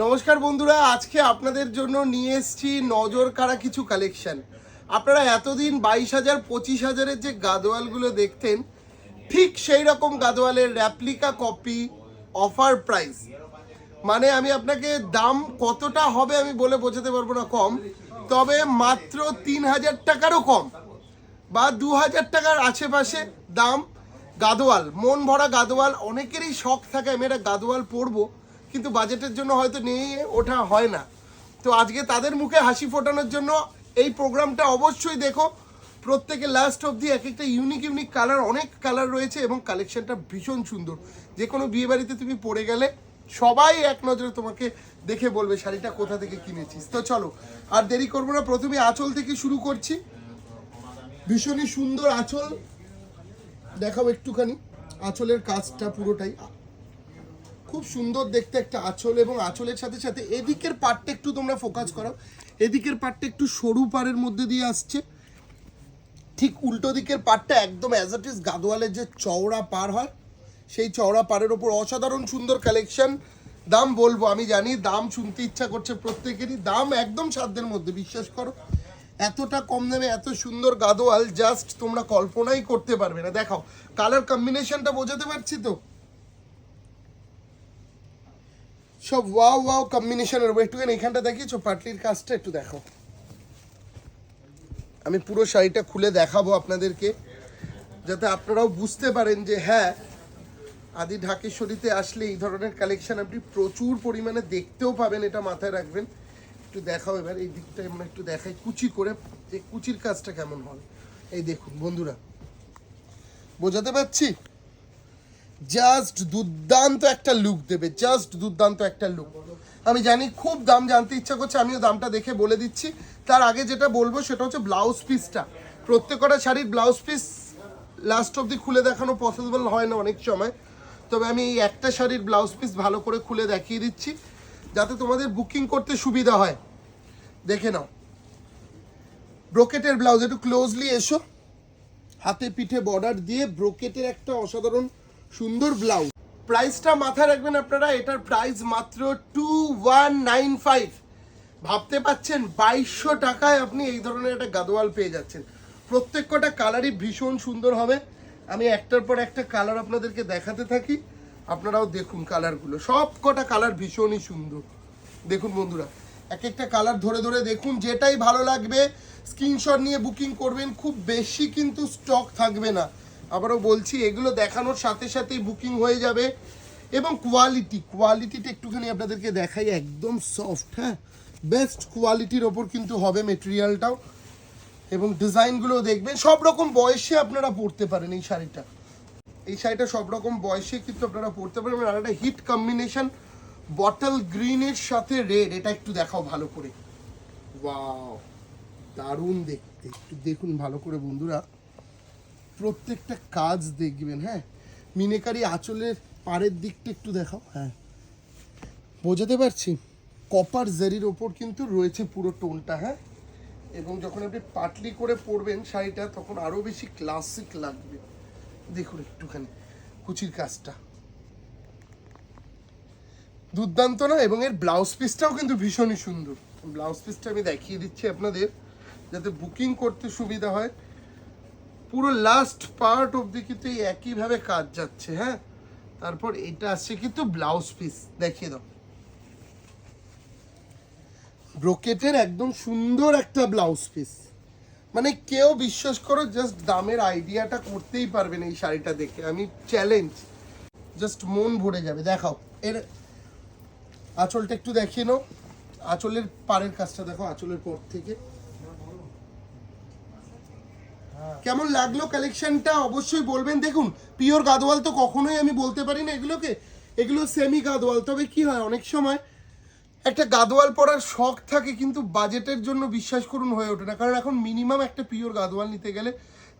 নমস্কার বন্ধুরা, আজকে আপনাদের জন্য নিয়ে এসেছি নজর কাড়া কিছু কালেকশন আপনারা এতদিন বাইশ হাজার, পঁচিশ হাজারের যে গাদোয়ালগুলো দেখতেন, ঠিক সেই রকম গাদোয়ালের র্যাপ্লিকা কপি অফার প্রাইস মানে আমি আপনাকে দাম কতটা হবে আমি বলে বোঝাতে পারব না কম, তবে মাত্র তিন হাজার টাকারও কম। বা দু হাজার টাকার আশেপাশে দাম গাদোয়াল, মন ভরা গাদোয়াল, অনেকেরই শখ থাকে আমি একটা গাদোয়াল পরবো। কিন্তু বাজেটের জন্য হয়তো নিয়ে ওঠা হয় না। তো আজকে তাদের মুখে হাসি ফোটানোর জন্য এই প্রোগ্রামটা অবশ্যই দেখো। প্রত্যেকে লাস্ট অবধি এক একটা ইউনিক ইউনিক কালার অনেক কালার রয়েছে এবং কালেকশনটা ভীষণ সুন্দর। যে কোনো বিয়ে বাড়িতে তুমি পরে গেলে সবাই এক নজরে তোমাকে দেখে বলবে, শাড়িটা কোথা থেকে কিনেছিস? তো চলো, আর দেরি করব না, প্রথমে আঁচল থেকে শুরু করছি। ভীষণই সুন্দর আঁচল। দেখাও একটুখানি। আঁচলের কাজটা পুরোটাই। খুব সুন্দর দেখতে একটা আঁচল এবং আঁচলের সাথে সাথে এদিকের পার্টটা একটু তোমরা ফোকাস করো। এদিকের পার্টটা একটু সরু পাড়ের মধ্যে দিয়ে আসছে। ঠিক উল্টো দিকের পাড়টা একদম অ্যাজ ইট ইজ গাদোয়ালের যে চওড়া পার হয়, সেই চওড়া পাড়ের ওপর অসাধারণ সুন্দর কালেকশন দাম বলব, আমি জানি, দাম শুনতে ইচ্ছা করছে প্রত্যেকেরই। দাম একদম সাধ্যের মধ্যে, বিশ্বাস করো। এতটা কম দামে এত সুন্দর গাদোয়াল জাস্ট তোমরা কল্পনাই করতে পারবে না। দেখাও কালার কম্বিনেশনটা বোঝাতে পারছি তো? সব ওয়াও ওয়াও কম্বিনেশনের উপর। একটুখানি এখানটা দেখিয়েছো? পাটলির কাজটা একটু দেখো। আমি পুরো শাড়িটা খুলে দেখাবো আপনাদেরকে, যাতে আপনারাও বুঝতে পারেন যে হ্যাঁ আদি ঢাকেশ্বরীতে আসলে এই ধরনের কালেকশন আপনি প্রচুর পরিমাণে দেখতেও পাবেন, এটা মাথায় রাখবেন। একটু দেখাও এবার, এই দিকটা আমরা একটু দেখাই কুচি করে, যে কুচির কাজটা কেমন হবে এই দেখুন বন্ধুরা, বোঝাতে পারছি? জাস্ট দুর্দান্ত একটা লুক দেবে, জাস্ট দুর্দান্ত একটা লুক আমি জানি খুব দাম জানতে ইচ্ছা করছে, আমিও দামটা দেখে বলে দিচ্ছি। তার আগে যেটা বলব সেটা হচ্ছে ব্লাউজ পিসটা প্রত্যেকটা শাড়ির ব্লাউজ পিস লাস্ট অবধি খুলে দেখানো পসিবল হয় না অনেক সময়। তবে আমি এই একটা শাড়ির ব্লাউজ পিস ভালো করে খুলে দেখিয়ে দিচ্ছি, যাতে তোমাদের বুকিং করতে সুবিধা হয়। দেখে নাও। ব্রোকেটের ব্লাউজ একটু ক্লোজলি এসো। হাতে পিঠে বর্ডার দিয়ে ব্রোকেটের একটা অসাধারণ সুন্দর ব্লাউজ। প্রাইসটা মাথায় রাখবেন আপনারা, এটার প্রাইস মাত্র টু ওয়ান নাইন ফাইভ ভাবতে পাচ্ছেন বাইশশো টাকায় আপনি এই ধরনের একটা গাদোয়াল পেয়ে যাচ্ছেন। প্রত্যেক কটা কালারই ভীষণ সুন্দর হবে। আমি একটার পর একটা কালার আপনাদেরকে দেখাতে থাকি। আপনারাও দেখুন কালারগুলো। সব কটা কালার ভীষণই সুন্দর। দেখুন বন্ধুরা এক একটা কালার ধরে ধরে দেখুন, যেটাই ভালো লাগবে, স্ক্রিনশট নিয়ে বুকিং করবেন, খুব বেশি কিন্তু স্টক থাকবে না। আবারও বলছি, এগুলো দেখানোর সাথে সাথেই বুকিং হয়ে যাবে। এবং কোয়ালিটি কোয়ালিটিটা একটুখানি আপনাদেরকে দেখাই, একদম সফট হ্যাঁ? বেস্ট কোয়ালিটির ওপর কিন্তু হবে মেটেরিয়ালটাও এবং ডিজাইনগুলো দেখবেন সব রকম বয়সে আপনারা পরতে পারেন এই শাড়িটা। এই শাড়িটা সব রকম বয়সে কিন্তু আপনারা পরতে পারেন আর একটা হিট কম্বিনেশন বটল গ্রিনের সাথে রেড এটা একটু দেখাও ভালো করে। ওয়াও দারুণ দেখতে। একটু দেখুন ভালো করে বন্ধুরা। প্রত্যেকটা কাজ দেখবেন হ্যাঁ? মিনেকারি আঁচলের পাড়ের দিকটা একটু দেখাও হ্যাঁ? বোঝাতে পারছি? কপার জারির ওপর কিন্তু রয়েছে পুরো টোনটা হ্যাঁ? এবং যখন আপনি পাটলি করে পরবেন শাড়িটা, তখন আরও বেশি ক্লাসিক লাগবে। দেখুন একটুখানি কুচির কাজটা। দুর্দান্ত না? এবং এর ব্লাউজ পিসটাও কিন্তু ভীষণই সুন্দর। ব্লাউজ পিসটা আমি দেখিয়ে দিচ্ছি আপনাদের, যাতে বুকিং করতে সুবিধা হয়। পুরো লাস্ট পার্ট অবধি কিন্তু এই একইভাবে কাজ যাচ্ছে হ্যাঁ? তারপর এটা আসছে কিন্তু ব্লাউজ পিস দেখিয়ে দাও। ব্রোকেটের একদম সুন্দর একটা ব্লাউজ পিস মানে কেউ বিশ্বাস করো জাস্ট দামের আইডিয়াটা করতেই পারবে না এই শাড়িটা দেখে। আমি চ্যালেঞ্জ জাস্ট মন ভরে যাবে। দেখাও। এর আঁচলটা একটু দেখিয়ে নাও। আঁচলের পাড়ের কাজটা দেখো, আঁচলের পর থেকে। কেমন লাগল কালেকশনটা অবশ্যই বলবেন। দেখুন পিওর গাদোয়াল তো কখনোই আমি বলতে পারি না। এগুলোকে, এগুলো সেমি গাদোয়াল তবে কি হয়, অনেক সময় একটা গাদোয়াল পরার শখ থাকে, কিন্তু বাজেটের জন্য বিশ্বাস করুন হয়ে ওঠে না। কারণ এখন মিনিমাম একটা পিওর গাদোয়াল নিতে গেলে,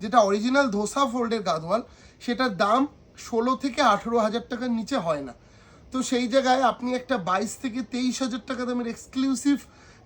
যেটা অরিজিনাল ধোসা ফোল্ডের গাদোয়াল, সেটার দাম ষোলো থেকে আঠেরো হাজার টাকার নিচে হয় না। তো সেই জায়গায় আপনি একটা বাইশ থেকে তেইশ হাজার টাকা দামের এক্সক্লুসিভ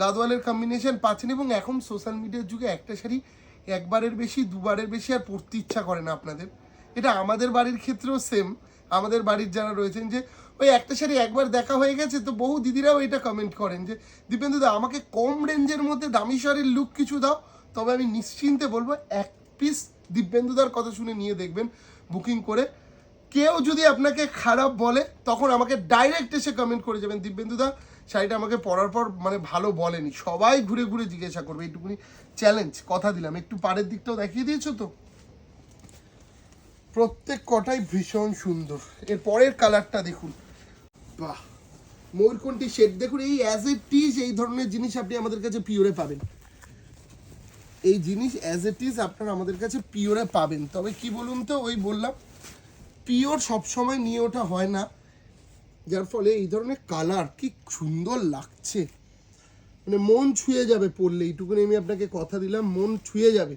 গাদোয়ালের কম্বিনেশন পাচ্ছেন এবং এখন সোশ্যাল মিডিয়ার যুগে একটা শাড়ি একবারের বেশি, দুবারের বেশি আর পড়তে ইচ্ছা করে না আপনাদের। এটা আমাদের বাড়ির ক্ষেত্রেও সেম আমাদের বাড়ির যারা রয়েছেন যে, ওই একটা শাড়ি একবার দেখা হয়ে গেছে তো বহু দিদিরাও এটা কমেন্ট করেন যে, দীপেন্দু দা, আমাকে কম রেঞ্জের মধ্যে দামি শাড়ির লুক কিছু দাও। তবে আমি নিশ্চিন্তে বলব, এক পিস দিব্যেন্দুদার কথা শুনে নিয়ে দেখবেন বুকিং করে। কেউ যদি আপনাকে খারাপ বলে, তখন আমাকে ডাইরেক্ট এসে কমেন্ট করে যাবেন দিব্যেন্দুদা শাড়িটা আমাকে পরার পর মানে ভালো বলেনি। সবাই ঘুরে ঘুরে জিজ্ঞাসা করবে, এইটুকুনি চ্যালেঞ্জ কথা দিলাম। একটু পাড়ের দিকটাও দেখিয়ে দিয়েছ তো? প্রত্যেক কটাই ভীষণ সুন্দর। এর পরের কালারটা দেখুন। বাহ! ময়ূরকণ্ঠী শেড দেখুন, এই অ্যাজ এ টিজ এই ধরনের জিনিস আপনি আমাদের কাছে পিওরে পাবেন। এই জিনিস অ্যাজ এ টিজ আপনারা আমাদের কাছে পিওরে পাবেন। তবে কি বলুন তো, ওই বললাম পিওর সবসময় নিয়ে ওঠা হয় না। যার ফলে এই ধরনের কালার কি সুন্দর লাগছে। মানে মন ছুঁয়ে যাবে পড়লে, এইটুকুনি আমি আপনাকে কথা দিলাম, মন ছুঁয়ে যাবে,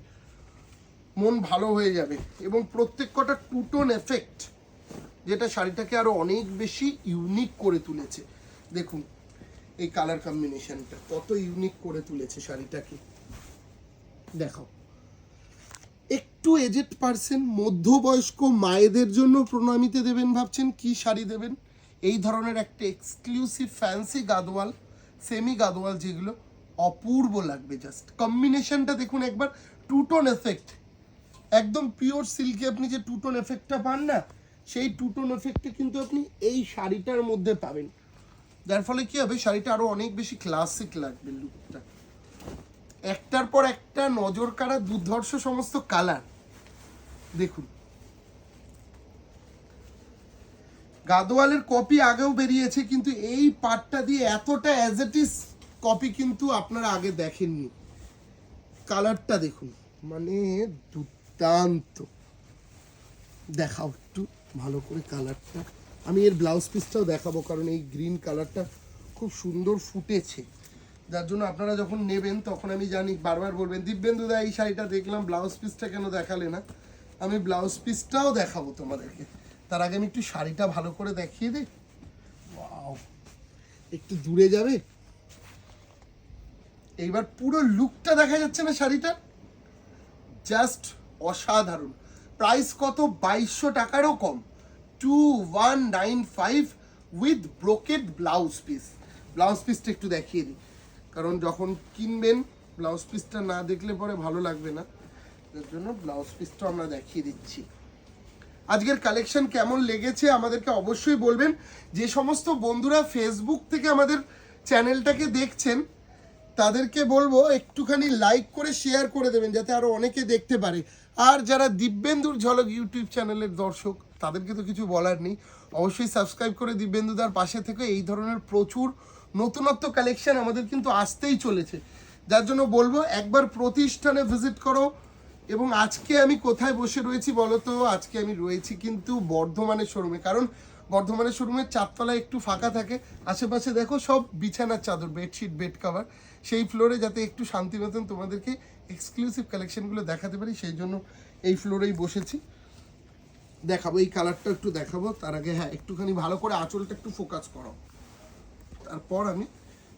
মন ভালো হয়ে যাবে এবং প্রত্যেক কটা টুটোন এফেক্ট যেটা শাড়িটাকে আরও অনেক বেশি ইউনিক করে তুলেছে। দেখুন, এই কালার কম্বিনেশনটা কত ইউনিক করে তুলেছে শাড়িটাকে। দেখো, একটু এজেড পার্সন মধ্যবয়স্ক মায়েদের জন্য প্রণামিতে দেবেন ভাবছেন, কি শাড়ি দেবেন? এই ধরনের একটা exclusive fancy Gadwal semi Gadwal যেগুলো অপূর্ব লাগবে জাস্ট কম্বিনেশনটা দেখুন একবার টুটোন এফেক্ট একদম পিওর সিল্কে আপনি যে টুটোন এফেক্টটা পান না, সেই টুটোন এফেক্টে কিন্তু আপনি এই শাড়িটার মধ্যে পাবেন। যার ফলে কি হবে, শাড়িটা আরও অনেক বেশি ক্লাসিক লাগবে লুকটা একটার পর একটা নজর কাড়া দুর্ধর্ষ সমস্ত কালার দেখুন গাদোয়ালের কপি আগেও বেরিয়েছে, কিন্তু এই পার্টটা দিয়ে এতটা অ্যাজ ইট ইজ কপি কিন্তু আপনারা আগে দেখেননি। কালারটা দেখুন মানে দুর্দান্ত। দেখাও একটু ভালো করে কালারটা আমি এর ব্লাউজ পিসটাও দেখাবো, কারণ এই গ্রিন কালারটা খুব সুন্দর ফুটেছে। যার জন্য আপনারা যখন নেবেন, তখন আমি জানি, বারবার বলবেন, দিব্যেন্দু দা, এই শাড়িটা দেখলাম ব্লাউজ পিসটা কেন দেখালে না? আমি ব্লাউজ পিসটাও দেখাবো তোমাদেরকে। তার আগে আমি একটু শাড়িটা ভালো করে দেখিয়ে দিই! একটু দূরে যাবে? এইবার পুরো লুকটা দেখা যাচ্ছে না শাড়িটা? জাস্ট অসাধারণ। প্রাইস কত? বাইশশো টাকারও কম। Two one nine five with brocade blouse piece blouse পিসটা একটু দেখিয়ে দিই। কারণ যখন কিনবেন ব্লাউজ পিসটা না দেখলে পরে ভালো লাগবে না। তার জন্য ব্লাউজ পিসটা আমরা দেখিয়ে দিচ্ছি। আজকের কালেকশন কেমন লেগেছে আমাদেরকে অবশ্যই বলবেন। যে সমস্ত বন্ধুরা ফেসবুক থেকে আমাদের চ্যানেলটাকে দেখছেন, তাদেরকে বলব একটুখানি লাইক করে শেয়ার করে দেবেন, যাতে আরও অনেকে দেখতে পারে। আর যারা দিব্যেন্দুর ঝলক ইউটিউব চ্যানেলের দর্শক, তাদেরকে তো কিছু বলার নেই। অবশ্যই সাবস্ক্রাইব করে দিব্যেন্দুদার পাশে থেকে এই ধরনের প্রচুর নতুনত্ব কালেকশন আমাদের কিন্তু আসতেই চলেছে। যার জন্য বলব একবার প্রতিষ্ঠানে ভিজিট করো এবং আজকে আমি কোথায় বসে রয়েছি বলো তো আজকে আমি রয়েছি কিন্তু বর্ধমানের শোরুমে। কারণ বর্ধমানের শোরুমের চারতলায় একটু ফাঁকা থাকে। আশেপাশে দেখো সব বিছানার চাদর, বেডশিট, বেড কভার। সেই ফ্লোরে যাতে একটু শান্তি মতন তোমাদেরকে এক্সক্লুসিভ কালেকশনগুলো দেখাতে পারি, সেই জন্য এই ফ্লোরেই বসেছি। দেখাবো, এই কালারটা একটু দেখাবো। তার আগে হ্যাঁ একটুখানি ভালো করে আঁচলটা একটু ফোকাস করো। তারপর আমি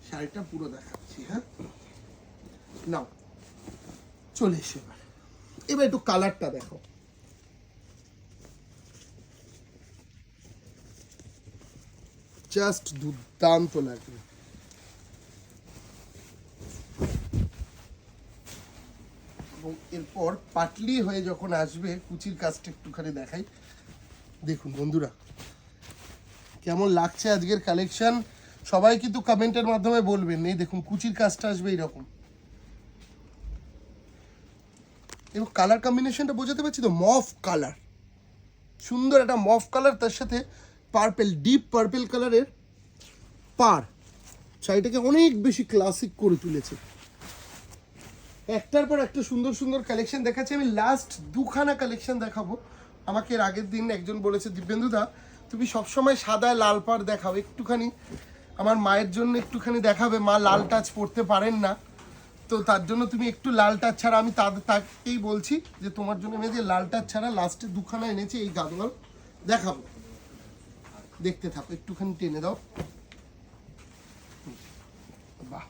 শাড়িটা পুরো দেখাচ্ছি হ্যাঁ? নাও, চলে এসে এবার একটু কালারটা দেখো। জাস্ট দুর্দান্ত লাগবে এবং এরপর পাটলি হয়ে যখন আসবে, কুচির কাজটা একটুখানি দেখাই। দেখুন বন্ধুরা, কেমন লাগছে আজকের কালেকশন সবাই কিন্তু কমেন্টের মাধ্যমে বলবেন। এই দেখুন, কুচির কাজটা আসবে এইরকম। এবং কালার কম্বিনেশনটা বোঝাতে পারছি তো মফ কালার সুন্দর একটা মফ কালার তার সাথে পার্পেল ডিপ পার্পেল কালারের পার। শাড়িটাকে অনেক বেশি ক্লাসিক করে তুলেছে। একটার পর একটা সুন্দর সুন্দর কালেকশন দেখাচ্ছি। আমি লাস্ট দুখানা কালেকশন দেখাবো। আমাকে এর আগের দিন একজন বলেছে দিব্যেন্দুদা তুমি সবসময় সাদা লাল পাড় দেখাও। একটুখানি আমার মায়ের জন্য একটুখানি দেখাবে। মা লাল টাচ পড়তে পারেন না। তো তার জন্য তুমি একটু লাল টাচ ছাড়া, আমি তাকেই বলছি যে তোমার জন্য আমি যে ছাড়া লাস্টে দুখানা এনেছি এই গাদোয়াল দেখাবো। দেখতে থাকো, একটুখানি টেনে দাও। বাহ।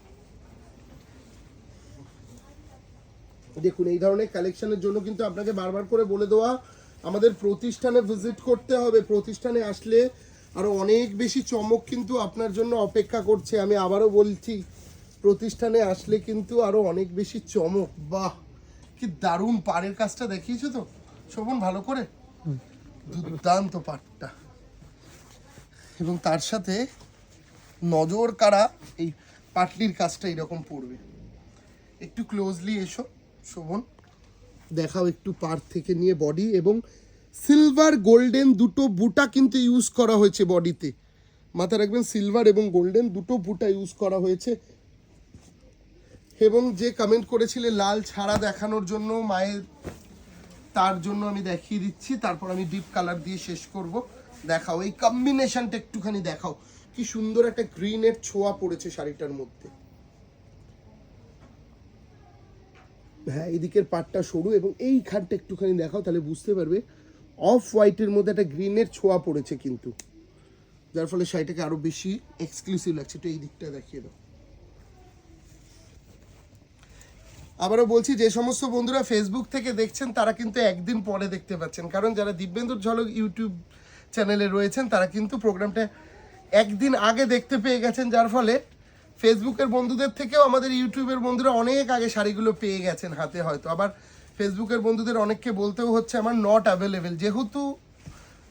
দেখুন, এই ধরনের কালেকশনের জন্য কিন্তু আপনাকে বারবার করে বলে দেওয়া, আমাদের প্রতিষ্ঠানে ভিজিট করতে হবে। প্রতিষ্ঠানে আসলে আরও অনেক বেশি চমক কিন্তু আপনার জন্য অপেক্ষা করছে। আমি আবারও বলছি প্রতিষ্ঠানে আসলে কিন্তু আরও অনেক বেশি চমক। বাহ, কি দারুণ পাড়ের কাজটা দেখিয়েছো তো? শোভন, ভালো করে? দুর্দান্ত পাটটা এবং তার সাথে নজর কাড়া এই পাটলির কাজটা এরকম পড়বে। একটু ক্লোজলি এসো, শোভন। দেখাও একটু পার থেকে নিয়ে বডি এবং সিলভার গোল্ডেন দুটো বুটা কিন্তু ইউজ করা হয়েছে বডিতে মাথা রাখবেন সিলভার এবং গোল্ডেন দুটো বুটা ইউজ করা হয়েছে। এবং যে কমেন্ট করেছিলে, লাল ছাড়া দেখানোর জন্য মায়ের, তার জন্য আমি দেখিয়ে দিচ্ছি, তারপর আমি ডিপ কালার দিয়ে শেষ করব। দেখাও, এই কম্বিনেশনটা একটুখানি দেখাও। কি সুন্দর একটা গ্রিনের ছোঁয়া পড়েছে শাড়িটার মধ্যে। হ্যাঁ এদিকের পাটটা সরু এবং এই খানটা একটুখানি দেখাও, তাহলে বুঝতে পারবে। অফ হোয়াইটের মধ্যে একটা গ্রিনের ছোঁয়া পড়েছে কিন্তু। যার ফলে শাড়িটাকে আরও বেশি এক্সক্লুসিভ লাগছে। তো এই দিকটা দেখিয়ে দাও। আবারও বলছি, যে সমস্ত বন্ধুরা ফেসবুক থেকে দেখছেন, তারা কিন্তু একদিন পরে দেখতে পাচ্ছেন। কারণ যারা দিব্যেন্দুর ঝলক ইউটিউব চ্যানেলে রয়েছেন, তারা কিন্তু প্রোগ্রামটা একদিন আগে দেখতে পেয়ে গেছেন। যার ফলে ফেসবুকের বন্ধুদের থেকেও আমাদের ইউটিউবের বন্ধুরা অনেক আগে শাড়িগুলো পেয়ে গেছেন হাতে হয়তো। আবার ফেসবুকের বন্ধুদের অনেককে বলতেও হচ্ছে, আমার নট অ্যাভেলেবেল যেহেতু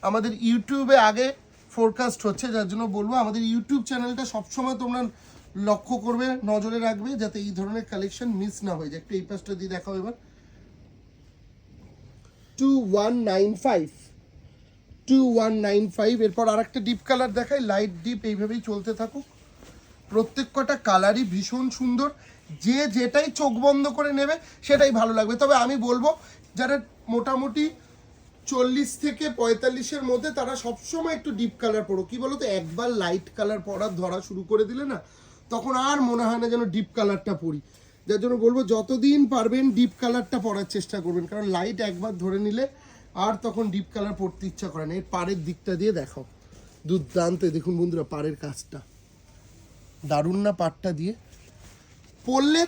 আমাদের ইউটিউবে আগে ফোরকাস্ট হচ্ছে, যার জন্য বলব, আমাদের ইউটিউব চ্যানেলটা সবসময় তোমরা লক্ষ্য করবে, নজরে রাখবে যাতে এই ধরনের কালেকশন মিস না হয়ে যায়। একটু এই পাশটা দিয়ে দেখাও এবার। Two one nine five two one nine five এরপর আর একটা ডিপ কালার দেখাই। লাইট ডিপ এইভাবেই চলতে থাকুক। প্রত্যেক কটা কালারই ভীষণ সুন্দর। যে যেটাই চোখ বন্ধ করে নেবে, সেটাই ভালো লাগবে। তবে আমি বলব, যারা মোটামুটি চল্লিশ থেকে পঁয়তাল্লিশের মধ্যে, তারা সবসময় একটু ডিপ কালার পড়ো কি বলো তো একবার লাইট কালার পরার ধরা শুরু করে দিলে না তখন আর মনে হয় না যেন ডিপ কালারটা পরি। যার জন্য বলব, যতদিন পারবেন ডিপ কালারটা পরার চেষ্টা করবেন, কারণ লাইট একবার ধরে নিলে আর তখন ডিপ কালার পরতে ইচ্ছা করে না। এর পাড়ের দিকটা দিয়ে দেখাও দুর্দান্ত। দেখুন বন্ধুরা, পাড়ের কাজটা। দারুণ না পাটটা দিয়ে? পরলে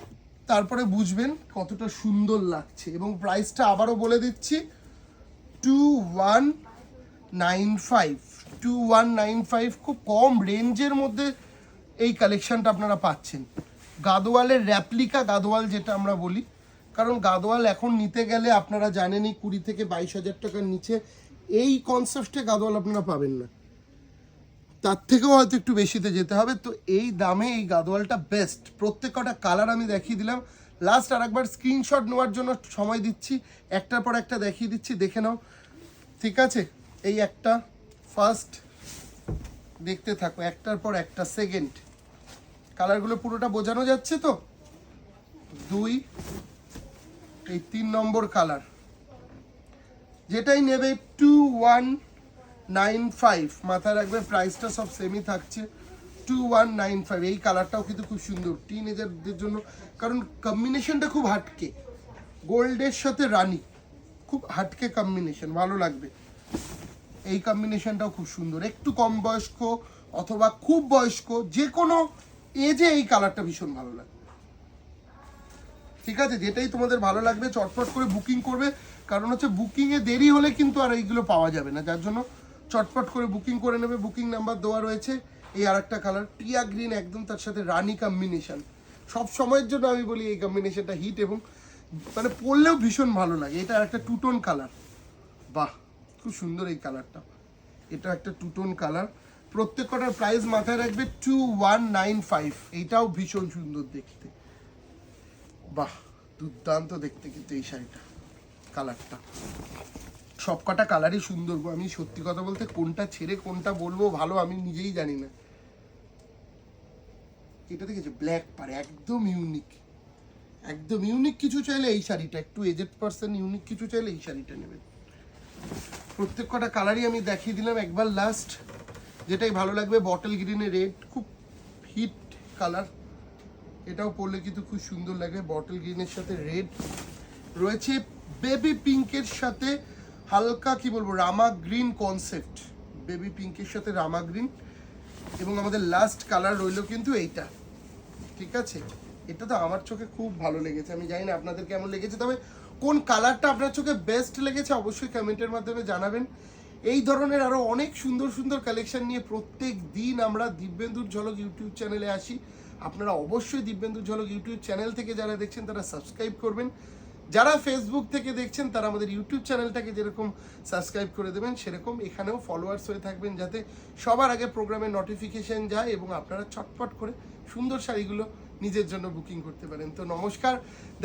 তারপরে বুঝবেন কতটা সুন্দর লাগছে। এবং প্রাইসটা আবারও বলে দিচ্ছি two one nine five two one nine five খুব কম রেঞ্জের মধ্যে এই কালেকশানটা আপনারা পাচ্ছেন। গাদোয়ালের র্যাপ্লিকা গাদোয়াল যেটা আমরা বলি। কারণ গাদোয়াল এখন নিতে গেলে আপনারা জানেনই, কুড়ি থেকে বাইশ হাজার টাকার নিচে এই কনসেপ্টে গাদোয়াল আপনারা পাবেন না। তার থেকেও হয়তো একটু বেশিতে যেতে হবে। তো এই দামে এই গাদোয়ালটা বেস্ট প্রত্যেক কটা কালার আমি দেখিয়ে দিলাম। লাস্ট আর একবার স্ক্রিনশট নেওয়ার জন্য সময় দিচ্ছি। একটার পর একটা দেখিয়ে দিচ্ছি। দেখে নাও। ঠিক আছে? এই একটা ফার্স্ট দেখতে থাকো, একটার পর একটা সেকেন্ড কালারগুলো পুরোটা বোঝানো যাচ্ছে তো? দুই, এই তিন নম্বর কালার যেটাই নেবে টু ওয়ান নাইন ফাইভ মাথায় রাখবে প্রাইসটা সব সেমই থাকছে। টু ওয়ান নাইন ফাইভ এই কালারটাও কিন্তু খুব সুন্দর টিন এজারদের জন্য। কারণ কম্বিনেশনটা খুব হাটকে। গোল্ডের সাথে রানি। খুব হাটকে কম্বিনেশন ভালো লাগবে। এই কম্বিনেশনটাও খুব সুন্দর। একটু কম বয়স্ক অথবা খুব বয়স্ক যে কোনো এজে এই কালারটা ভীষণ ভালো লাগে। ঠিক আছে? যেটাই তোমাদের ভালো লাগবে, চটপট করে বুকিং করবে। কারণ হচ্ছে বুকিংয়ে দেরি হলে কিন্তু আর এইগুলো পাওয়া যাবে না। যার জন্য চটপট করে বুকিং করে নেবে। বুকিং নাম্বার দেওয়া রয়েছে এই আর একটা কালার টিয়া গ্রিন একদম তার সাথে রানি কম্বিনেশন সব সময়ের জন্য আমি বলি এই কম্বিনেশনটা হিট এবং মানে পরলেও ভীষণ ভালো লাগে। এটা একটা টুটোন কালার বাহ! খুব সুন্দর এই কালারটা। এটা একটা টুটোন কালার। প্রত্যেক কটার প্রাইস মাথায় রাখবে টু ওয়ান নাইন ফাইভ এইটাও ভীষণ সুন্দর দেখতে। বাহ, দুর্দান্ত দেখতে কিন্তু এই শাড়িটা, কালারটা। সব কটা কালারই সুন্দর আমি সত্যি কথা বলতে কোনটা ছেড়ে কোনটা বলব ভালো আমি নিজেই জানি না। এটা দেখেছ? ব্ল্যাক পার একদম ইউনিক একদম ইউনিক কিছু চাইলে এই শাড়িটা, একটু এজেড পার্সন ইউনিক কিছু চাইলে এই শাড়িটা নেবেন প্রত্যেক কটা কালারই আমি দেখিয়ে দিলাম একবার লাস্ট যেটাই ভালো লাগবে বটল গ্রিনে রেড খুব হিট কালার এটাও পরলে কিন্তু খুব সুন্দর লাগবে বটল গ্রিনের সাথে রেড রয়েছে বেবি পিঙ্কের সাথে হালকা কি বলব, রামা গ্রিন কনসেপ্ট বেবি পিঙ্কের সাথে রামা গ্রিন এবং আমাদের লাস্ট কালার রইল কিন্তু এইটা। ঠিক আছে? এটা তো আমার চোখে খুব ভালো লেগেছে। আমি জানি না আপনাদের কেমন লেগেছে, তবে কোন কালারটা আপনার চোখে বেস্ট লেগেছে অবশ্যই কমেন্টের মাধ্যমে জানাবেন। এই ধরনের আরও অনেক সুন্দর সুন্দর কালেকশন নিয়ে প্রত্যেক দিন আমরা দিব্যেন্দুর ঝলক ইউটিউব চ্যানেলে আসি। আপনারা অবশ্যই দিব্যেন্দুর ঝলক ইউটিউব চ্যানেল থেকে যারা দেখছেন, তারা সাবস্ক্রাইব করবেন। যারা ফেসবুক থেকে দেখছেন, তারা আমাদের ইউটিউব চ্যানেলটাকে যেরকম সাবস্ক্রাইব করে দেবেন, সেরকম এখানেও ফলোয়ার্স হয়ে থাকবেন, যাতে সবার আগে প্রোগ্রামের নোটিফিকেশন যায় এবং আপনারা চটপট করে সুন্দর শাড়িগুলো নিজের জন্য বুকিং করতে পারেন। তো নমস্কার,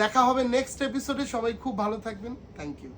দেখা হবে নেক্সট এপিসোডে সবাই খুব ভালো থাকবেন। Thank you